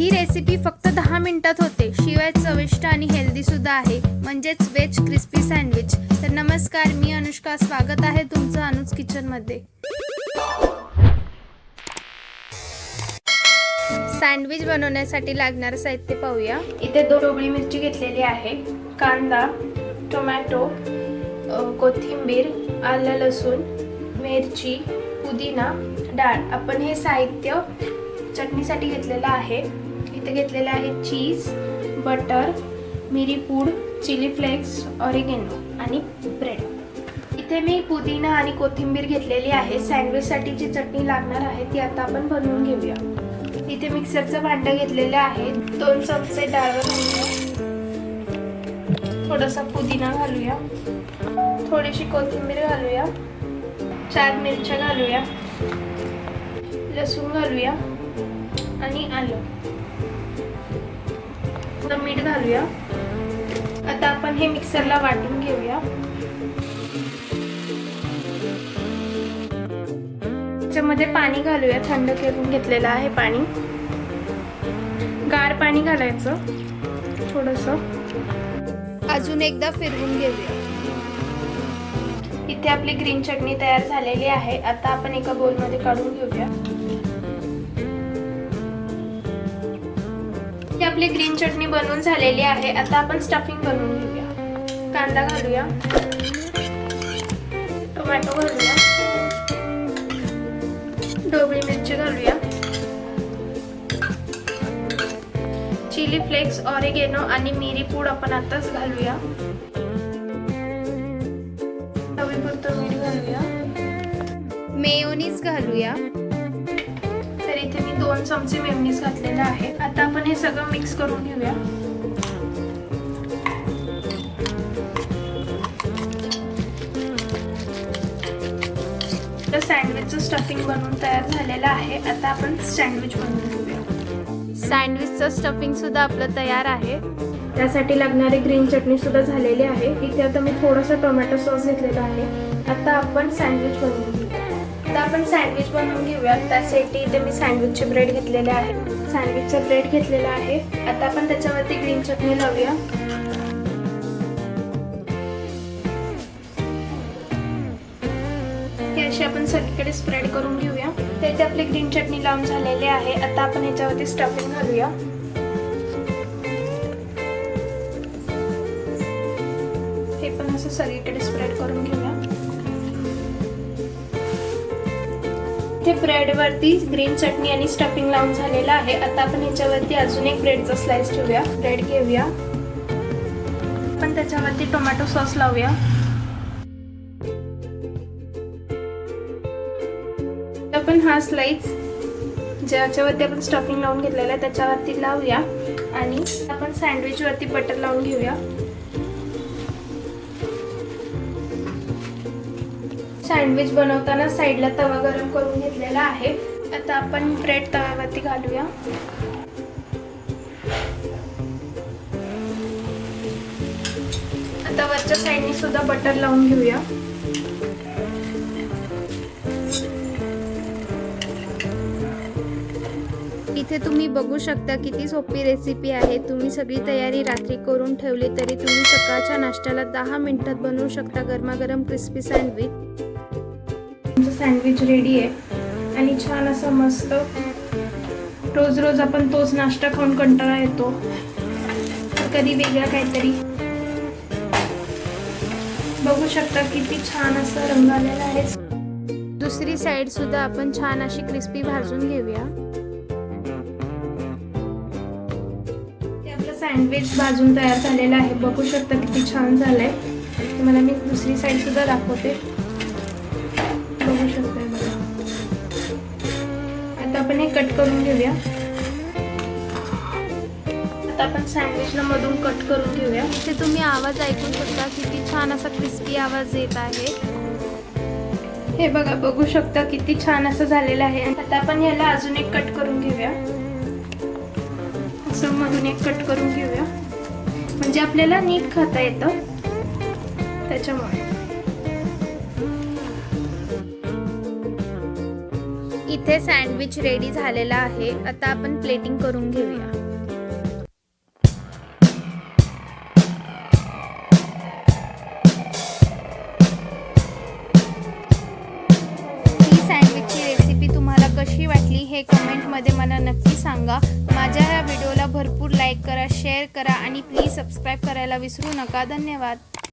ही recipe फक्त दहा मिनिटात होते. शिवाय चविष्ट आणि हेल्दी सुद्धा आहे. म्हणजेच वेज क्रिस्पी सँडविच तर नमस्कार मी अनुष्का. स्वागत आहे तुमचं अनुज किचनमध्ये सँडविच बनवण्यासाठी लागणारं साहित्य पाहूया. इथे दोन ढोबळी मिरची घेतलेली आहे. कांदा टोमॅटो कोथिंबीर आलं लसूण मिरची पुदिना डाळ. आपण हे साहित्य चटणीसाठी घेतलेलं आहे. इथे घेतलेले आहेत चीज बटर मिरी पूड चिली फ्लेक्स ऑरिगेनो आणि ब्रेड. इथे मी पुदिना आणि कोथिंबीर घेतलेली आहे. सँडविचसाठी जी चटणी लागणार आहे ती आता आपण बनवून घेऊया. इथे मिक्सरचं भांडं घेतलेलं आहे. दोन चमचे डाळ घालूया. थोडासा पुदिना घालूया. थोडीशी कोथिंबीर घालूया. चार मिरच्या घालूया. लसूण घालूया. आणि आलं. घालूया आता आपण हे मिक्सरला वाटून घेऊया. त्याच्यामध्ये पाणी घालूया थंड करून घेतलेलं आहे पाणी. गार पाणी घालायचं थोडस. अजून एकदा फिरवून घेऊया. इथे आपली ग्रीन चटणी तयार झालेली आहे. आता आपण एका बोलमध्ये काढून घेऊया. आपली ग्रीन चटणी बनवून झालेली आहे. आता आपण स्टफिंग बनवून घेऊया. कांदा घालूया. टोमॅटो घालूया. ढोबळी मिरची घालूया. चिली फ्लेक्स ऑरिगेनो आणि मिरी पूड आपण आताच घालूया. चवीपुरतं मीठ घालूया. मेयोनीज घालूया. तर इथे मी दोन चमचे मेयोनीज घातलेलं आहे. आता हे सगळं मिक्स करून घेऊया. तर सँडविचचं स्टफिंग बनवून तयार झालेलं आहे. आता आपण सँडविच बनवून घेऊया. सँडविचचं स्टफिंग सुद्धा आपलं तयार आहे. त्यासाठी लागणारी ग्रीन चटणी सुद्धा झालेली आहे. इथे आता मी थोडासा टोमॅटो सॉस घेतलेला आहे. आता आपण सँडविच बनवून घेऊया. आता आपण सँडविच बनवून घेऊया. त्यासाठी इथे मी सँडविचचे ब्रेड घेतलेले आहे. सँडविचचा ब्रेड घेतलेला आहे. आता आपण त्याच्यावरती ग्रीन चटणी लावूया. हे अशी आपण सगळीकडे स्प्रेड करून घेऊया. त्याचे आपली ग्रीन चटणी लावून झालेली आहे आता आपण याच्यावरती स्टफिंग घालूया. हे पण असं सगळीकडे स्प्रेड करून घेऊया. इथे ब्रेडवरती ग्रीन चटणी आणि स्टफिंग लावून झालेलं आहे. आता आपण ह्याच्यावरती अजून एक ब्रेडचा स्लाइस ठेवूया. ब्रेड घेऊया. आपण त्याच्यावरती टोमॅटो सॉस लावूया. आपण हा स्लाइस ज्याच्यावरती आपण स्टफिंग लावून घेतलेला आहे त्याच्यावरती लावूया. आणि आपण सँडविच वरती बटर लावून घेऊया. सँडविच बनवताना साईडला तवा गरम करून घेतलेला आहे. आता आपण ब्रेड तव्यावरती घालूया. आता वरच्या साईडने सुद्धा बटर लावून घेऊया. इथे तुम्ही बघू शकता किती सोपी रेसिपी आहे. तुम्ही सगळी तयारी रात्री करून ठेवली तरी तुम्ही सकाळच्या नाश्त्याला दहा मिनिटात बनवू शकता गरमागरम क्रिस्पी सँडविच सँडविच रेडी आहे. आणि छान असं मस्त रोज रोज आपण तोच नाश्ता खाऊन कंटाळा येतो. कधी वेगळा काहीतरी. बघू शकता किती छान असं रंग आलेला आहे. दुसरी साईड सुद्धा आपण छान अशी क्रिस्पी भाजून घेऊया. ते आपलं सँडविच भाजून तयार झालेलं आहे. बघू शकता किती छान झालंय. तुम्हाला मी दुसरी साईड सुद्धा दाखवते. आपण हे कट करून घेऊया. आता आपण सँडविचला मधून कट करून घेऊया. इथे तुम्ही आवाज ऐकू शकता किती छान असा क्रिस्पी आवाज येत आहे. हे बघा बघू शकता किती छान असं झालेलं आहे. आता आपण याला अजून एक कट करून घेऊया. असं मधून एक कट करून घेऊया. म्हणजे आपल्याला नीट खाता येतं. त्याच्यामुळे. इथे सँडविच रेडी झालेला आहे. आता आपण प्लेटिंग करून घेऊया. ही सँडविचची रेसिपी तुम्हाला कशी वाटली हे कमेंटमध्ये मला नक्की सांगा. माझ्या ह्या व्हिडिओला भरपूर लाईक करा शेअर करा आणि प्लीज सबस्क्राईब करायला विसरू नका. धन्यवाद.